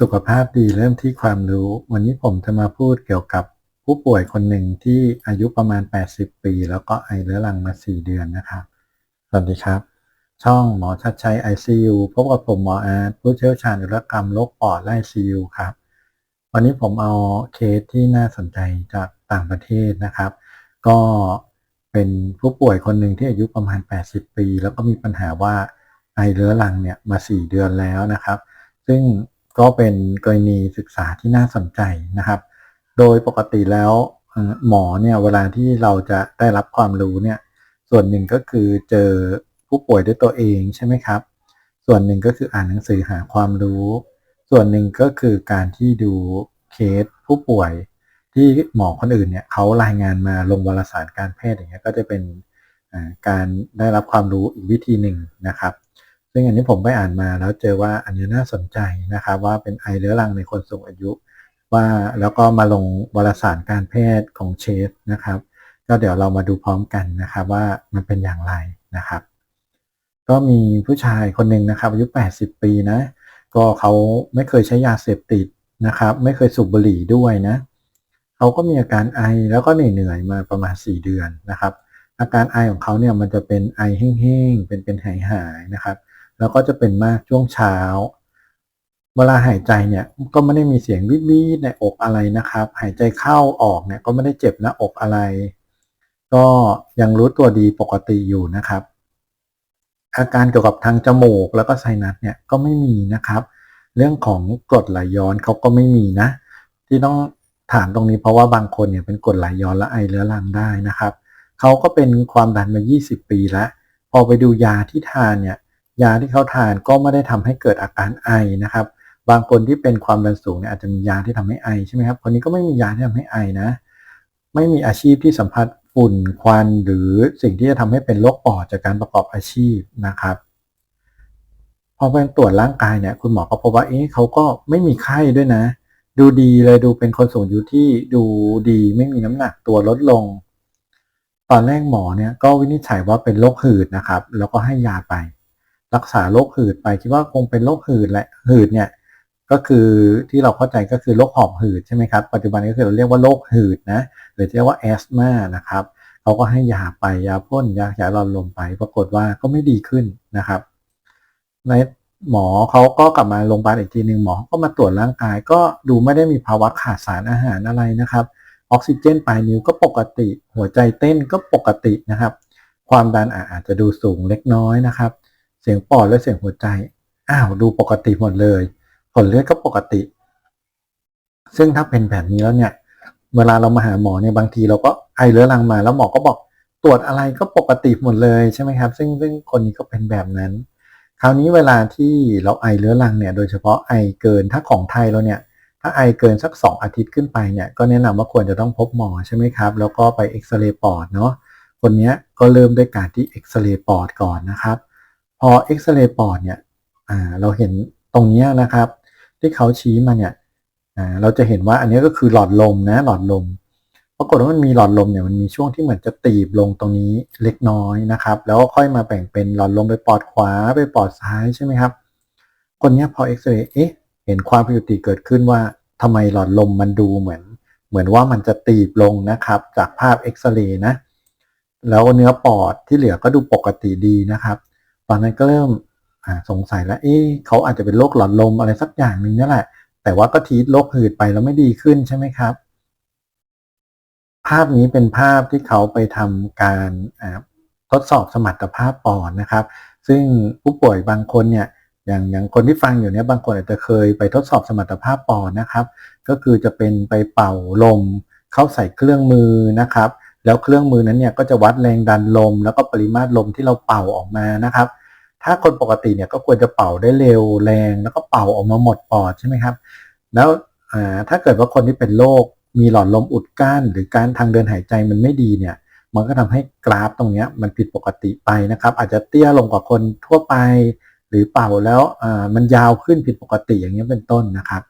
สุขภาพดีเริ่มที่ความรู้ วันนี้ผมจะมาพูดเกี่ยวกับผู้ป่วยคนหนึ่งที่อายุประมาณ 80 ปี แล้วก็ไอเรื้อรังมา 4 เดือนนะครับ สวัสดีครับ ช่องหมอชัดชัย ICU พบกับผมหมออาร์ตผู้เชี่ยวชาญอุรกรรมโรคปอดและ ICU ครับ วันนี้ผมเอาเคสที่น่าสนใจจากต่างประเทศนะครับ ก็เป็นผู้ป่วยคนหนึ่งที่อายุประมาณ 80 ปี แล้วก็มีปัญหาว่าไอเรื้อรังเนี่ยมา 4 เดือนแล้วนะครับ ซึ่ง ก็เป็นกรณีศึกษาที่น่าสนใจนะครับ โดยปกติแล้วหมอเนี่ยเวลาที่เราจะได้รับความรู้เนี่ย ส่วนหนึ่งก็คือเจอผู้ป่วยด้วยตัวเองใช่ไหมครับ ส่วนหนึ่งก็คืออ่านหนังสือหาความรู้ ส่วนหนึ่งก็คือการที่ดูเคสผู้ป่วย ที่หมอคนอื่นเนี่ยเขารายงานมาลงวารสารการแพทย์อย่างเงี้ยก็จะเป็นการได้รับความรู้อีกวิธีหนึ่งนะครับ ซึ่งอันนี้ผมไปอ่านมาแล้วเจอว่าอันนี้น่าสนใจนะครับ ว่าเป็นไอเรื้อรังในคนสูงอายุ ว่าแล้วก็มาลงวารสารการแพทย์ของเชฟนะครับ ก็เดี๋ยวเรามาดูพร้อมกันนะครับว่ามันเป็นอย่างไรนะครับ ก็มีผู้ชายคนหนึ่งนะครับอายุ 80 ปีนะ ก็เขาไม่เคยใช้ยาเสพติดนะครับ ไม่เคยสูบบุหรี่ด้วยนะเขาก็มีอาการไอแล้วก็เหนื่อยมาประมาณ 4 เดือนนะครับ อาการไอของเขาเนี่ยมันจะเป็นไอแห้งๆเป็นเป็นหายๆนะครับ แล้วก็จะเป็นมากช่วงเช้า เวลาหายใจเนี่ยก็ไม่ได้มีเสียงวิบวิในอกอะไรนะครับ หายใจเข้าออกเนี่ยก็ไม่ได้เจ็บหน้าอกอะไร ก็ยังรู้ตัวดีปกติอยู่นะครับ อาการเกี่ยวกับทางจมูกแล้วก็ไซนัสเนี่ยก็ไม่มีนะครับ เรื่องของกรดไหลย้อนเขาก็ไม่มีนะ ที่ต้องถามตรงนี้เพราะว่าบางคนเนี่ยเป็นกรดไหลย้อนและไอเรื้อรังได้นะครับเขาก็เป็นความดันมา 20 ปีแล้ว พอไปดูยาที่ทานเนี่ย ยาที่เขาทานก็ไม่ได้ทำให้เกิดอาการไอนะครับ บางคนที่เป็นความดันสูงเนี่ยอาจจะมียาที่ทำให้ไอใช่ไหมครับคนนี้ก็ไม่มียาที่ทำให้ไอนะ ไม่มีอาชีพที่สัมผัสฝุ่นควันหรือสิ่งที่จะทำให้เป็นโรคปอดจากการประกอบอาชีพนะครับพอไปตรวจร่างกายเนี่ยคุณหมอก็พบว่าเอ๊ะเขาก็ไม่มีไข้ด้วยนะ ดูดีเลยดูเป็นคนสูงอายุที่ดูดีไม่มีน้ำหนักตัวลดลง ตอนแรกหมอเนี่ยก็วินิจฉัยว่าเป็นโรคหืดนะครับ แล้วก็ให้ยาไป รักษาโรคหืดไปคิดว่าคงเป็นโรคหืดแหละหืดเนี่ยก็คือที่เราเข้าใจก็คือโรคหอบหืดใช่ไหมครับปัจจุบันก็คือเราเรียกว่าโรคหืดนะหรือเรียกว่าแอสมานะครับเขาก็ให้ยาไปยาพ่นยาขยายหลอดลมไป ปรากฏว่าก็ไม่ดีขึ้นนะครับในหมอเขาก็กลับมาโรงพยาบาลอีกทีหนึ่งหมอก็มาตรวจร่างกายก็ดูไม่ได้มีภาวะขาดสารอาหารอะไรนะครับออกซิเจนปลายนิ้วก็ปกติ หัวใจเต้นก็ปกตินะครับ ความดันอาจจะดูสูงเล็กน้อยนะครับ เสียงปอดและเสียงหัวใจ อ้าวดูปกติหมดเลย ผลเลือดก็ปกติ ซึ่งถ้าเป็นแบบนี้แล้วเนี่ย เวลาเรามาหาหมอเนี่ยบางทีเราก็ไอเรื้อรังมาแล้วหมอก็บอกตรวจอะไรก็ปกติหมดเลยใช่ไหมครับ ซึ่งซึ่งคนนี้ก็เป็นแบบนั้น คราวนี้เวลาที่เราไอเรื้อรังเนี่ย โดยเฉพาะไอเกินถ้าของไทยเราเนี่ย ถ้าไอเกินสัก 2 อาทิตย์ขึ้นไปเนี่ย ก็แนะนำว่าควรจะต้องพบหมอใช่ไหมครับ แล้วก็ไปเอ็กซเรย์ปอดเนาะ คนนี้ก็เริ่มด้วยการที่เอ็กซเรย์ปอดก่อนนะครับ อเอ็กซเรย์ปอดเนี่ยเราเห็นตรงนี้นะครับ ที่เขาชี้มาเนี่ยเราจะเห็นว่าอันนี้ก็คือหลอดลมนะหลอดลม ปรากฏว่ามันมีหลอดลมเนี่ยมันมีช่วงที่เหมือนจะตีบลงตรงนี้เล็กน้อยนะครับ แล้วก็ค่อยมาแบ่งเป็นหลอดลมไปปอดขวาไปปอดซ้ายใช่ไหมครับ คนนี้พอเอ็กซเรย์เอ๊ะเห็นความผิดปกติเกิดขึ้นว่าทำไมหลอดลมมันดูเหมือน เหมือนว่ามันจะตีบลงนะครับ จากภาพเอ็กซเรย์นะแล้วเนื้อปอดที่เหลือก็ดูปกติดีนะครับ ตอนนั้นก็เริ่มสงสัยแล้วเอ๊ะเขาอาจจะเป็นโรคหลอดลมอะไรสักอย่างหนึ่งนี่แหละ แต่ว่าก็ทีโรคหืดไปแล้วไม่ดีขึ้นใช่ไหมครับ ภาพนี้เป็นภาพที่เขาไปทำการทดสอบสมรรถภาพปอดนะครับ ซึ่งผู้ป่วยบางคนเนี่ยอย่างอย่างคนที่ฟังอยู่เนี่ยบางคนอาจจะเคยไปทดสอบสมรรถภาพปอดนะครับ ก็คือจะเป็นไปเป่าลมเข้าใส่เครื่องมือนะครับ แล้วเครื่องมือนั้นเนี่ยก็จะวัดแรงดันลม แล้วก็ปริมาตรลมที่เราเป่าออกมานะครับ ถ้าคนปกติเนี่ยก็ควรจะเป่าได้เร็วแรง แล้วก็เป่าออกมาหมดปอดใช่ไหมครับ แล้วถ้าเกิดว่าคนที่เป็นโรคมีหลอดลมอุดกั้น หรือการทางเดินหายใจมันไม่ดีเนี่ยมันก็ทำให้กราฟตรงนี้มันผิดปกติไปนะครับ อาจจะเตี้ยลงกว่าคนทั่วไป หรือเป่าแล้วมันยาวขึ้นผิดปกติอย่างนี้เป็นต้นนะครับ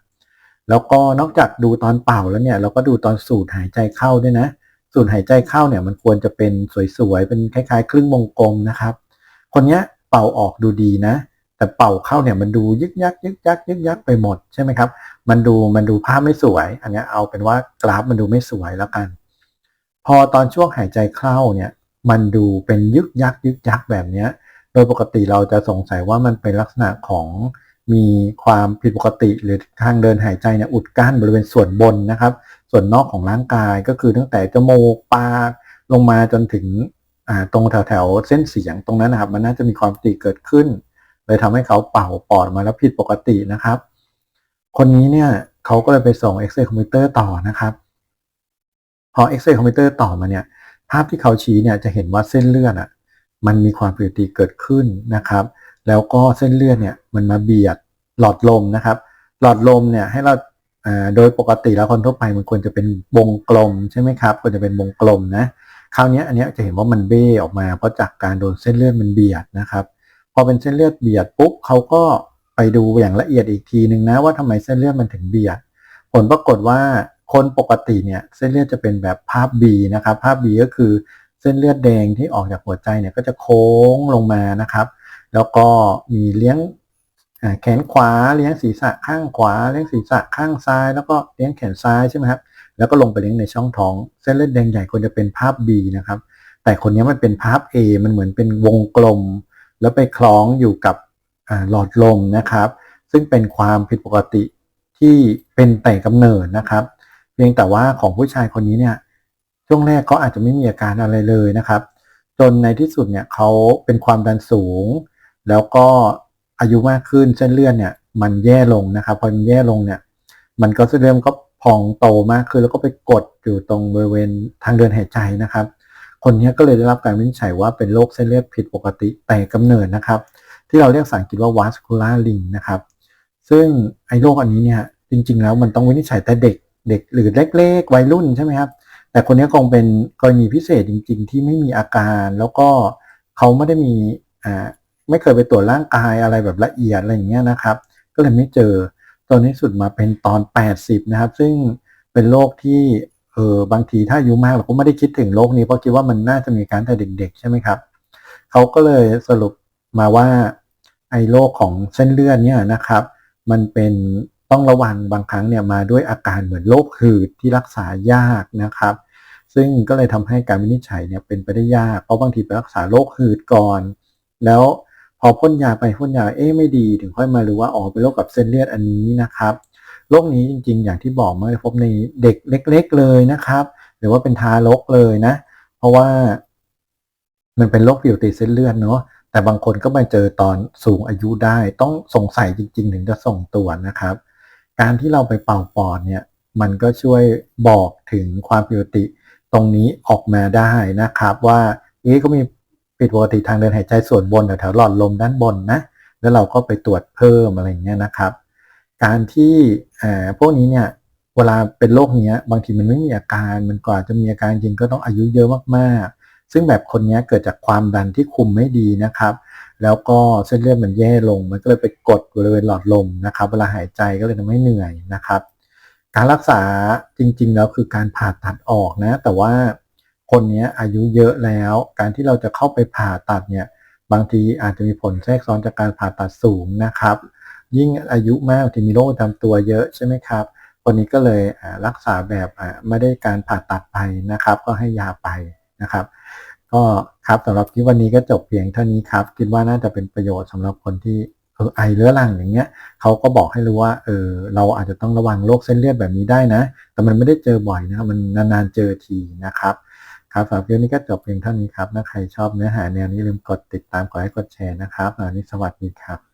แล้วก็นอกจากดูตอนเป่าแล้วเนี่ยเราก็ดูตอนสูดหายใจเข้าด้วยนะ สูดหายใจเข้าเนี่ยมันควรจะเป็นสวยๆ เป็นคล้ายๆ ครึ่งวงกลมนะครับ คนเนี้ยเป่าออกดูดีนะ แต่เป่าเข้าเนี่ยมันดูยึกยักยึกยักยึกยักไปหมดใช่ไหมครับ มันดูมันดูภาพไม่สวย อันนี้เอาเป็นว่ากราฟมันดูไม่สวยแล้วกัน พอตอนช่วงหายใจเข้าเนี่ยมันดูเป็นยึกยักยึกยักแบบเนี้ย โดยปกติเราจะสงสัยว่ามันเป็นลักษณะของมีความผิดปกติหรือทางเดินหายใจเนี่ยอุดกั้นบริเวณส่วนบนนะครับ ส่วนนอกของร่างกายก็คือตั้งแต่จมูกปากลงมาจนถึงตรงแถวแถวเส้นเสียงตรงนั้นนะครับ มันน่าจะมีความติเกิดขึ้นเลยทำให้เขาเป่าปอดมาแล้วผิดปกตินะครับ คนนี้เนี่ยเขาก็เลยไปส่งเอ็กซเรย์คอมพิวเตอร์ต่อนะครับ พอเอ็กซเรย์คอมพิวเตอร์ต่อมาเนี่ยภาพที่เขาชี้เนี่ยจะเห็นว่าเส้นเลือดอะมันมีความผิดปกติเกิดขึ้นนะครับ แล้วก็เส้นเลือดเนี่ยมันมาเบียดหลอดลมนะครับ หลอดลมเนี่ยให้เรา โดยปกติแล้วคนทั่วไปมันควรจะเป็นวงกลมใช่ไหมครับควรจะเป็นวงกลมนะคราวนี้อันนี้จะเห็นว่ามันเบ้ออกมาเพราะจากการโดนเส้นเลือดมันเบียดนะครับพอเป็นเส้นเลือดเบียดปุ๊บเขาก็ไปดูอย่างละเอียดอีกทีหนึ่งนะว่าทำไมเส้นเลือดมันถึงเบียด ผลปรากฏว่าคนปกติเนี่ยเส้นเลือดจะเป็นแบบภาพ B นะครับภาพ B ก็คือเส้นเลือดแดงที่ออกจากหัวใจเนี่ยก็จะโค้งลงมานะครับ แล้วก็มีเลี้ยง แขนขวาเลี้ยงศีรษะข้างขวา เลี้ยงศีรษะข้างซ้าย แล้วก็เลี้ยงแขนซ้ายใช่ไหมครับแล้วก็ลงไปเลี้ยงในช่องท้อง เส้นเลือดแดงใหญ่ควรจะเป็นภาพ B นะครับ แต่คนนี้มันเป็นภาพ A มันเหมือนเป็นวงกลม แล้วไปคล้องอยู่กับหลอดลมนะครับ ซึ่งเป็นความผิดปกติที่เป็นแต่กำเนิดนะครับ เพียงแต่ว่าของผู้ชายคนนี้เนี่ยช่วงแรกเขาอาจจะไม่มีอาการอะไรเลยนะครับ จนในที่สุดเนี่ยเขาเป็นความดันสูง แล้วก็ อายุมากขึ้นเส้นเลือดเนี่ย มันแย่ลงนะครับพอมันแย่ลงเนี่ย มันก็เส้นเลือดก็พองโตมากขึ้นแล้วก็ไปกดอยู่ตรงบริเวณทางเดินหายใจนะครับ คนนี้ก็เลยได้รับการวินิจฉัยว่าเป็นโรคเส้นเลือดผิดปกติแต่กำเนิดนะครับ ที่เราเรียกภาษาอังกฤษว่า vascular ring นะครับ ซึ่งไอ้โรคอันนี้เนี่ยจริง ๆ แล้วมันต้องวินิจฉัยแต่เด็กเด็กหรือเล็กๆวัยรุ่นใช่ไหมครับแต่คนนี้คงเป็นกรณีพิเศษจริง ๆ ที่ไม่มีอาการแล้วก็เขาไม่ได้มีอ่า ไม่เคยไปตรวจร่างกายอะไรแบบละเอียดอะไรอย่างเงี้ยนะครับ ก็เลยไม่เจอตอนนี้สุดมาเป็นตอน 80 นะครับ ซึ่งเป็นโรคที่เออบางทีถ้าอายุมากเราก็ไม่ได้คิดถึงโรคนี้เพราะคิดว่ามันน่าจะมีการแต่เด็ก ๆ ใช่ไหมครับเขาก็เลยสรุปมาว่าไอ้โรคของเส้นเลือดเนี่ยนะครับ มันเป็นต้องระวังบางครั้งเนี่ยมาด้วยอาการเหมือนโรคหืดที่รักษายากนะครับ ซึ่งก็เลยทำให้การวินิจฉัยเนี่ยเป็นไปได้ยากเพราะบางทีไปรักษาโรคหืดก่อน แล้ว พอพ่นยาไปพ่นยาเอ๊ะไม่ดี ถึงค่อยมารู้ว่าอ๋อเป็นโรคกับเส้นเลือดอันนี้นะครับโรคนี้จริงๆ อย่างที่บอกไม่พบในเด็กเล็ก ๆ เลยนะครับ หรือว่าเป็นทารกเลยนะ เพราะว่า มันเป็นโรคผิวติดเส้นเลือดเนาะแต่บางคนก็มาเจอตอนสูงอายุได้ ต้องสงสัยจริง ๆ ถึงจะส่งตรวจนะครับ การที่เราไปเป่าปอดเนี่ย มันก็ช่วยบอกถึงความผิดปกติตรงนี้ออกมาได้นะครับ ว่าเอ๊ะก็มี ผิดปกติทางเดินหายใจส่วนบนแถวหลอดลมด้านบนนะแล้วเราก็ไปตรวจเพิ่มอะไรอย่างเงี้ยนะครับ การที่พวกนี้เนี่ยเวลาเป็นโรคเนี้ยบางทีมันไม่มีอาการมันก่อนจะมีอาการจริงก็ต้องอายุเยอะมากๆ ซึ่งแบบคนนี้เกิดจากความดันที่คุมไม่ดีนะครับ แล้วก็เส้นเลือดมันแย่ลง มันก็เลยไปกดบริเวณหลอดลมนะครับ เวลาหายใจก็เลยทำให้เหนื่อยนะครับ การรักษาจริงๆแล้วคือการผ่าตัดออกนะ แต่ว่า คนนี้อายุเยอะแล้ว การที่เราจะเข้าไปผ่าตัดเนี่ยบางทีอาจจะมีผลแทรกซ้อนจากการผ่าตัดสูงนะครับ ยิ่งอายุมากที่มีโรคประจำตัวเยอะใช่ไหมครับคนนี้ก็เลยรักษาแบบไม่ได้การผ่าตัดไปนะครับ ก็ให้ยาไปนะครับ ก็ครับสำหรับที่วันนี้ก็จบเพียงเท่านี้ครับ คิดว่าน่าจะเป็นประโยชน์สำหรับคนที่เออไอเรื้อรังอย่างเงี้ยเขาก็บอกให้รู้ว่าเออเราอาจจะต้องระวังโรคเส้นเลือดแบบนี้ได้นะ แต่มันไม่ได้เจอบ่อยนะมันนานๆเจอทีนะครับ ครับสำหรับวิดีโอนี้ก็จบเพียงเท่านี้ครับถ้าใครชอบเนื้อหาแนวนี้ลืมกดติดตามกดไลค์กดแชร์นะครับวันนี้สวัสดีครับ